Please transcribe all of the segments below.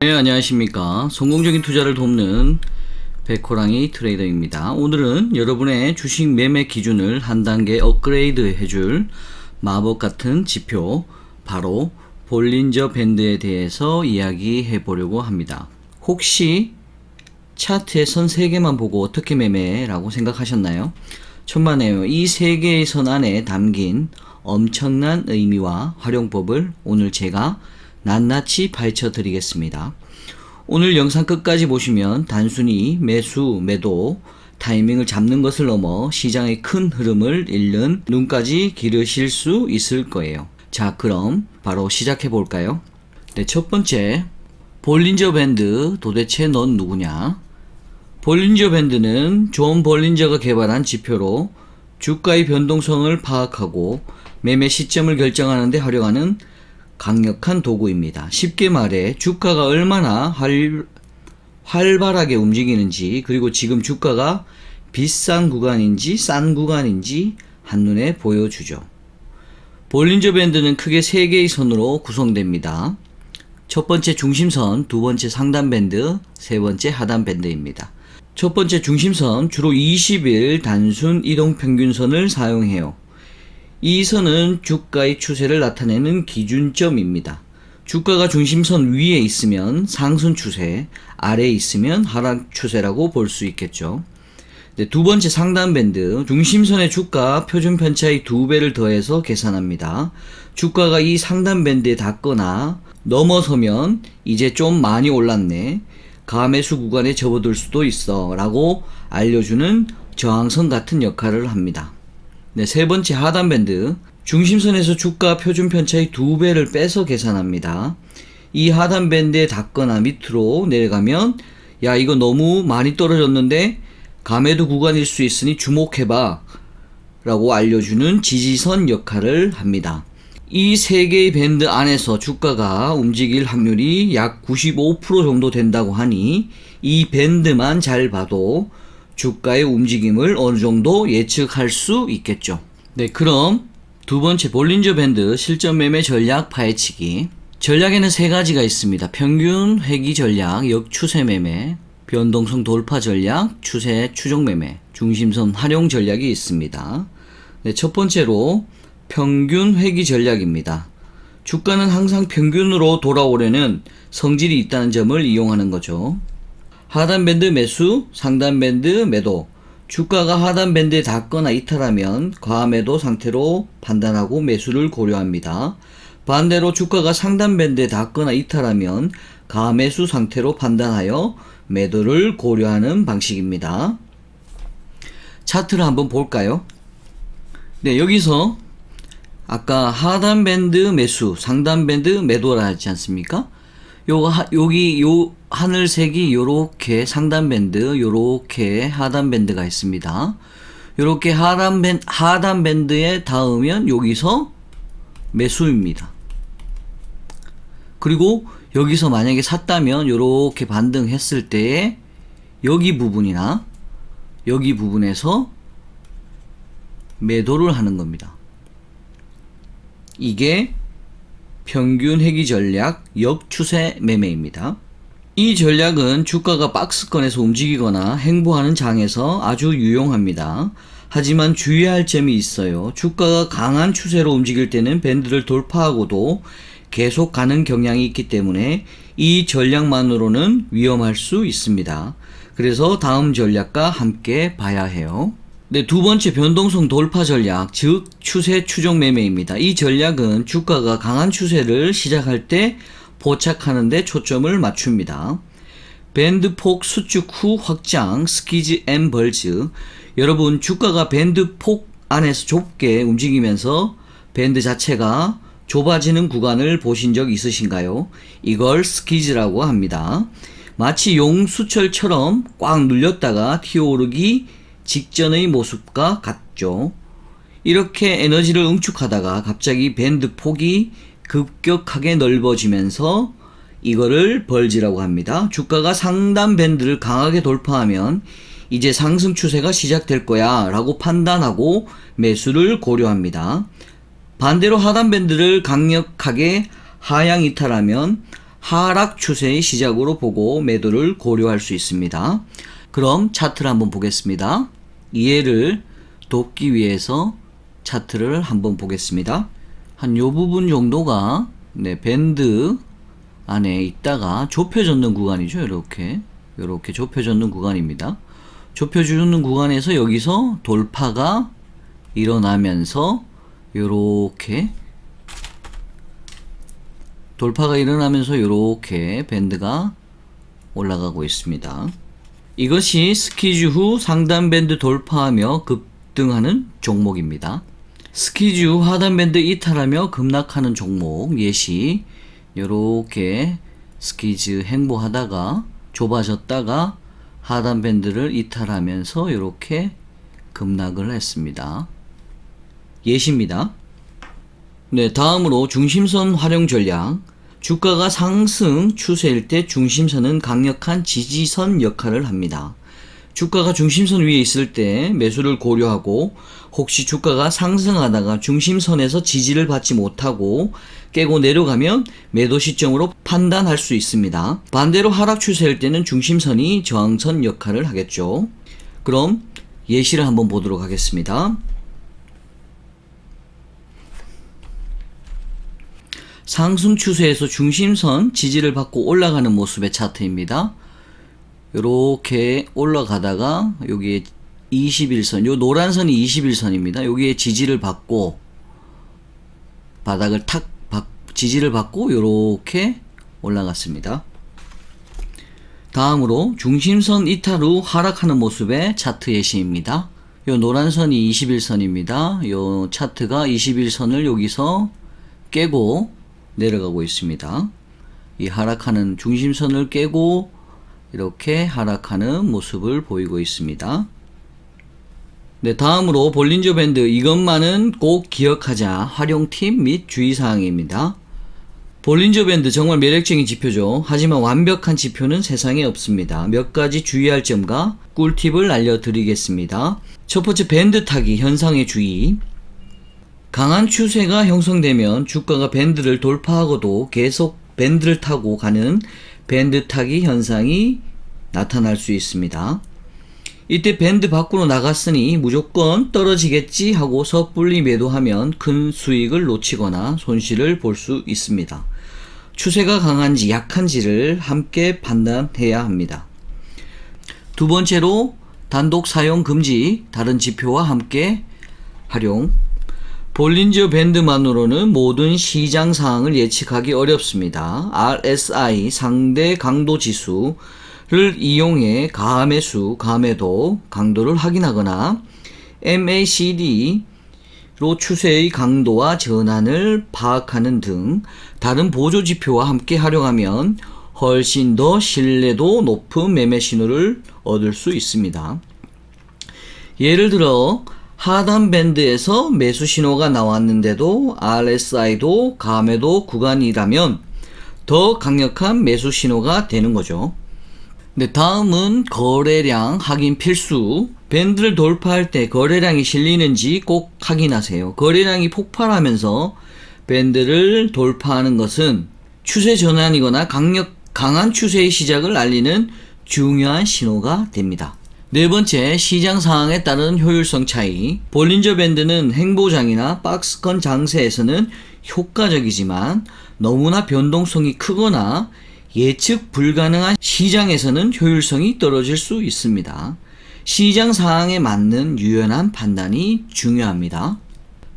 네, 안녕하십니까. 성공적인 투자를 돕는 백호랑이 트레이더입니다. 오늘은 여러분의 주식 매매 기준을 한 단계 업그레이드 해줄 마법 같은 지표, 바로 볼린저 밴드에 대해서 이야기해 보려고 합니다. 혹시 차트의 선 3개만 보고 어떻게 매매라고 생각하셨나요? 천만에요. 이 3개의 선 안에 담긴 엄청난 의미와 활용법을 오늘 제가 낱낱이 파헤쳐 드리겠습니다. 오늘 영상 끝까지 보시면 단순히 매수, 매도, 타이밍을 잡는 것을 넘어 시장의 큰 흐름을 읽는 눈까지 기르실 수 있을 거예요. 자, 그럼 바로 시작해 볼까요? 네, 첫 번째. 볼린저 밴드 도대체 넌 누구냐? 볼린저 밴드는 존 볼린저가 개발한 지표로 주가의 변동성을 파악하고 매매 시점을 결정하는 데 활용하는 강력한 도구입니다. 쉽게 말해 주가가 얼마나 활, 활발하게 움직이는지 그리고 지금 주가가 비싼 구간인지 싼 구간인지 한눈에 보여주죠. 볼린저 밴드는 크게 3개의 선으로 구성됩니다. 첫 번째 중심선, 두 번째 상단 밴드, 세 번째 하단 밴드입니다. 첫 번째 중심선 주로 20일 단순 이동 평균선을 사용해요. 이 선은 주가의 추세를 나타내는 기준점입니다. 주가가 중심선 위에 있으면 상승 추세, 아래에 있으면 하락 추세라고 볼 수 있겠죠. 네, 두 번째 상단 밴드, 중심선의 주가 표준 편차의 두 배를 더해서 계산합니다. 주가가 이 상단 밴드에 닿거나 넘어서면 이제 좀 많이 올랐네. 가매수 구간에 접어들 수도 있어. 라고 알려주는 저항선 같은 역할을 합니다. 네, 세 번째 하단 밴드. 중심선에서 주가 표준 편차의 두 배를 빼서 계산합니다. 이 하단 밴드에 닿거나 밑으로 내려가면 야 이거 너무 많이 떨어졌는데 감매도 구간일 수 있으니 주목해봐 라고 알려주는 지지선 역할을 합니다. 이 세 개의 밴드 안에서 주가가 움직일 확률이 약 95% 정도 된다고 하니 이 밴드만 잘 봐도 주가의 움직임을 어느 정도 예측할 수 있겠죠. 네, 그럼 두 번째 볼린저 밴드 실전 매매 전략 파헤치기. 전략에는 세 가지가 있습니다. 평균 회귀 전략, 역추세 매매, 변동성 돌파 전략, 추세 추종 매매, 중심선 활용 전략이 있습니다. 네, 첫 번째로 평균 회귀 전략입니다. 주가는 항상 평균으로 돌아오려는 성질이 있다는 점을 이용하는 거죠. 하단 밴드 매수, 상단 밴드 매도. 주가가 하단 밴드에 닿거나 이탈하면 과매도 상태로 판단하고 매수를 고려합니다. 반대로 주가가 상단 밴드에 닿거나 이탈하면 가매수 상태로 판단하여 매도를 고려하는 방식입니다. 차트를 한번 볼까요? 네, 여기서 아까 하단 밴드 매수, 상단 밴드 매도라 하지 않습니까? 요 하, 여기 요 하늘색이 요렇게 상단 밴드, 요렇게 하단 밴드가 있습니다. 요렇게 하단 밴 하단 밴드에 닿으면 여기서 매수입니다. 그리고 여기서 만약에 샀다면 요렇게 반등했을 때에 여기 부분이나 여기 부분에서 매도를 하는 겁니다. 이게 평균 회귀 전략 역추세 매매입니다. 이 전략은 주가가 박스권에서 움직이거나 행보하는 장에서 아주 유용합니다. 하지만 주의할 점이 있어요. 주가가 강한 추세로 움직일 때는 밴드를 돌파하고도 계속 가는 경향이 있기 때문에 이 전략만으로는 위험할 수 있습니다. 그래서 다음 전략과 함께 봐야 해요. 네, 두 번째 변동성 돌파 전략, 즉 추세 추종 매매입니다. 이 전략은 주가가 강한 추세를 시작할 때 포착하는 데 초점을 맞춥니다. 밴드 폭 수축 후 확장, 스키즈 앤 벌즈. 여러분, 주가가 밴드 폭 안에서 좁게 움직이면서 밴드 자체가 좁아지는 구간을 보신 적 있으신가요? 이걸 스키즈라고 합니다. 마치 용수철처럼 꽉 눌렸다가 튀어오르기 직전의 모습과 같죠. 이렇게 에너지를 응축하다가 갑자기 밴드 폭이 급격하게 넓어지면서 이거를 벌지라고 합니다. 주가가 상단 밴드를 강하게 돌파하면 이제 상승 추세가 시작될 거야 라고 판단하고 매수를 고려합니다. 반대로 하단 밴드를 강력하게 하향 이탈하면 하락 추세의 시작으로 보고 매도를 고려할 수 있습니다. 그럼 차트를 한번 보겠습니다. 이해를 돕기 위해서 차트를 한번 보겠습니다. 한 요 부분 정도가 네, 밴드 안에 있다가 좁혀졌는 구간이죠. 이렇게 이렇게 좁혀졌는 구간입니다. 좁혀주는 구간에서 여기서 돌파가 일어나면서 이렇게 돌파가 일어나면서 이렇게 밴드가 올라가고 있습니다. 이것이 스키즈 후 상단 밴드 돌파하며 급등하는 종목입니다. 스키즈 후 하단 밴드 이탈하며 급락하는 종목 예시 이렇게 스키즈 행보하다가 좁아졌다가 하단 밴드를 이탈하면서 이렇게 급락을 했습니다. 예시입니다. 네, 다음으로 중심선 활용 전략. 주가가 상승 추세일 때 중심선은 강력한 지지선 역할을 합니다. 주가가 중심선 위에 있을 때 매수를 고려하고 혹시 주가가 상승하다가 중심선에서 지지를 받지 못하고 깨고 내려가면 매도 시점으로 판단할 수 있습니다. 반대로 하락 추세일 때는 중심선이 저항선 역할을 하겠죠. 그럼 예시를 한번 보도록 하겠습니다. 상승 추세에서 중심선 지지를 받고 올라가는 모습의 차트입니다. 이렇게 올라가다가 여기에 21선, 요 노란 선이 21선입니다. 여기에 지지를 받고 바닥을 탁 받- 지지를 받고 이렇게 올라갔습니다. 다음으로 중심선 이탈 후 하락하는 모습의 차트 예시입니다. 요 노란 선이 21선입니다. 요 차트가 21선을 여기서 깨고 내려가고 있습니다. 이 하락하는 중심선을 깨고 이렇게 하락하는 모습을 보이고 있습니다. 네, 다음으로 볼린저 밴드 이것만은 꼭 기억하자 활용 팁 및 주의사항입니다. 볼린저 밴드 정말 매력적인 지표죠. 하지만 완벽한 지표는 세상에 없습니다. 몇 가지 주의할 점과 꿀팁을 알려드리겠습니다. 첫 번째 밴드 타기 현상의 주의. 강한 추세가 형성되면 주가가 밴드를 돌파하고도 계속 밴드를 타고 가는 밴드 타기 현상이 나타날 수 있습니다. 이때 밴드 밖으로 나갔으니 무조건 떨어지겠지 하고 섣불리 매도하면 큰 수익을 놓치거나 손실을 볼 수 있습니다. 추세가 강한지 약한지를 함께 판단해야 합니다. 두 번째로 단독 사용 금지 다른 지표와 함께 활용 볼린저 밴드만으로는 모든 시장 상황을 예측하기 어렵습니다. RSI 상대 강도 지수를 이용해 가매수, 가매도 강도를 확인하거나 MACD로 추세의 강도와 전환을 파악하는 등 다른 보조 지표와 함께 활용하면 훨씬 더 신뢰도 높은 매매 신호를 얻을 수 있습니다. 예를 들어 하단 밴드에서 매수 신호가 나왔는데도 RSI도 감매도 구간이라면 더 강력한 매수 신호가 되는 거죠. 네, 다음은 거래량 확인 필수. 밴드를 돌파할 때 거래량이 실리는지 꼭 확인하세요. 거래량이 폭발하면서 밴드를 돌파하는 것은 추세 전환이거나 강력, 강한 추세의 시작을 알리는 중요한 신호가 됩니다. 네 번째, 시장 상황에 따른 효율성 차이. 볼린저 밴드는 행보장이나 박스권 장세에서는 효과적이지만 너무나 변동성이 크거나 예측 불가능한 시장에서는 효율성이 떨어질 수 있습니다. 시장 상황에 맞는 유연한 판단이 중요합니다.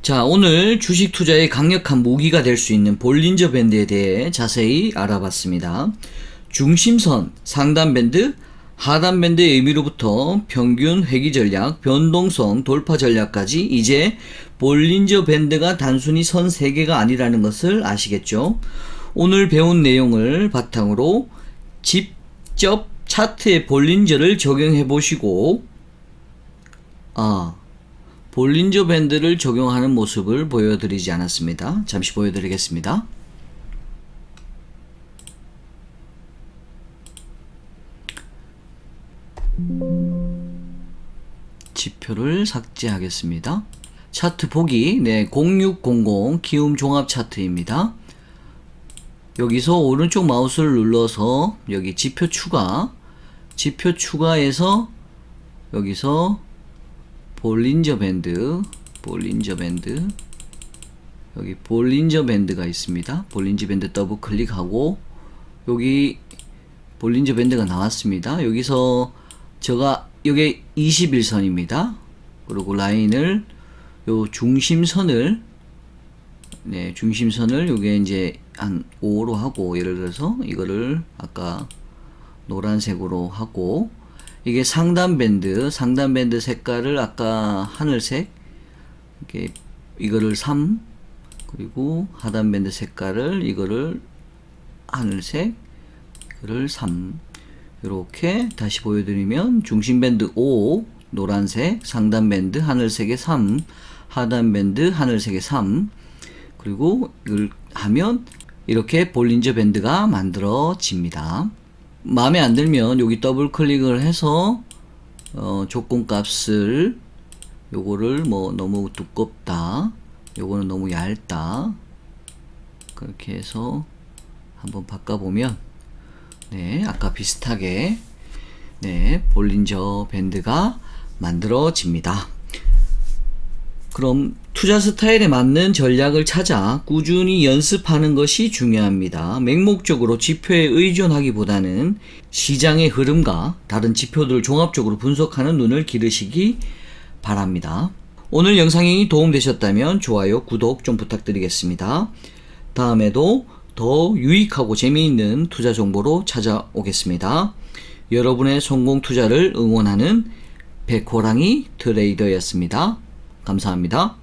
자, 오늘 주식 투자의 강력한 무기가 될 수 있는 볼린저 밴드에 대해 자세히 알아봤습니다. 중심선, 상단 밴드, 하단 밴드의 의미로부터 평균 회귀 전략, 변동성, 돌파 전략까지 이제 볼린저 밴드가 단순히 선 3개가 아니라는 것을 아시겠죠? 오늘 배운 내용을 바탕으로 직접 차트의 볼린저를 적용해 보시고 아, 볼린저 밴드를 적용하는 모습을 보여드리지 않았습니다. 잠시 보여드리겠습니다. 지표를 삭제하겠습니다. 차트 보기 네 0600 키움 종합 차트입니다. 여기서 오른쪽 마우스를 눌러서 여기 지표 추가 지표 추가해서 여기서 볼린저 밴드 볼린저 밴드 여기 볼린저 밴드가 있습니다. 볼린저 밴드 더블 클릭하고 여기 볼린저 밴드가 나왔습니다. 여기서 제가 여기 21선입니다. 그리고 라인을 요 중심선을 네, 중심선을 요게 이제 한 5로 하고 예를 들어서 이거를 아까 노란색으로 하고 이게 상단 밴드, 상단 밴드 색깔을 아까 하늘색 이렇게 이거를 3 그리고 하단 밴드 색깔을 이거를 하늘색 이거를 3 이렇게 다시 보여드리면 중심 밴드 5 노란색 상단 밴드 하늘색의 3 하단 밴드 하늘색의 3 그리고 이걸 하면 이렇게 볼린저 밴드가 만들어집니다. 마음에 안 들면 여기 더블 클릭을 해서 어, 조건 값을 요거를 뭐 너무 두껍다 요거는 너무 얇다 그렇게 해서 한번 바꿔보면 네 아까 비슷하게 네 볼린저 밴드가 만들어집니다. 그럼 투자 스타일에 맞는 전략을 찾아 꾸준히 연습하는 것이 중요합니다. 맹목적으로 지표에 의존하기보다는 시장의 흐름과 다른 지표들을 종합적으로 분석하는 눈을 기르시기 바랍니다. 오늘 영상이 도움되셨다면 좋아요, 구독 좀 부탁드리겠습니다. 다음에도 더 유익하고 재미있는 투자 정보로 찾아오겠습니다. 여러분의 성공 투자를 응원하는 백호랑이 트레이더였습니다. 감사합니다.